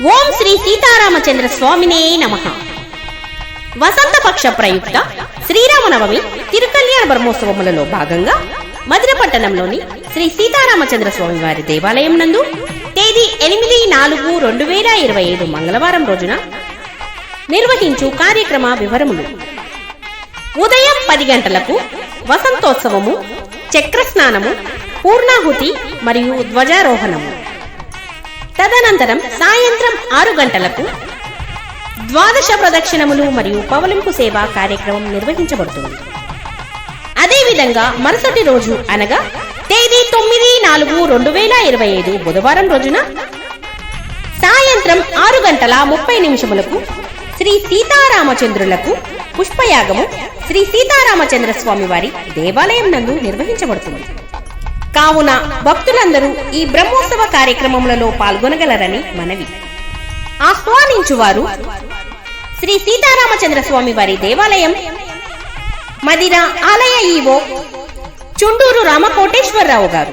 ఓం శ్రీ సీతారామచంద్ర స్వామినే నమ. వసంతపక్ష ప్రయుక్త శ్రీరామనవమి తిరుకల్యాణ బ్రహ్మోత్సవములలో భాగంగా మధురపట్టణంలోని శ్రీ సీతారామచంద్ర స్వామి వారి దేవాలయం నందు తేదీ ఎనిమిది నాలుగు రెండు వేల ఇరవై ఐదు మంగళవారం రోజున నిర్వహించు కార్యక్రమ వివరములు. ఉదయం పది గంటలకు వసంతోత్సవము చక్రస్నానము పూర్ణాహుతి మరియు ధ్వజారోహణము. తదనంతరం సాయంత్రం ఆరు గంటలకు ద్వాదశ ప్రదక్షిణములు మరియు పవలింపు సేవ కార్యక్రమం నిర్వహించబడుతుంది. అదేవిధంగా మరుసటి రోజు అనగా తేదీ తొమ్మిది నాలుగు రెండు వేల ఇరవై ఐదు బుధవారం రోజున సాయంత్రం ఆరు గంటల ముప్పై నిమిషములకు శ్రీ సీతారామచంద్రులకు పుష్పయాగము శ్రీ సీతారామచంద్ర స్వామి వారి దేవాలయం నందు నిర్వహించబడుతుంది. కావున భక్తులందరూ ఈ బ్రహ్మోత్సవ కార్యక్రమములలో పాల్గొనగలరని మనవి. ఆహ్వానించువారు శ్రీ సీతారామచంద్ర స్వామి వారి దేవాలయం మదిర ఆలయ ఈవో చుండూరు రామకోటేశ్వరరావు గారు.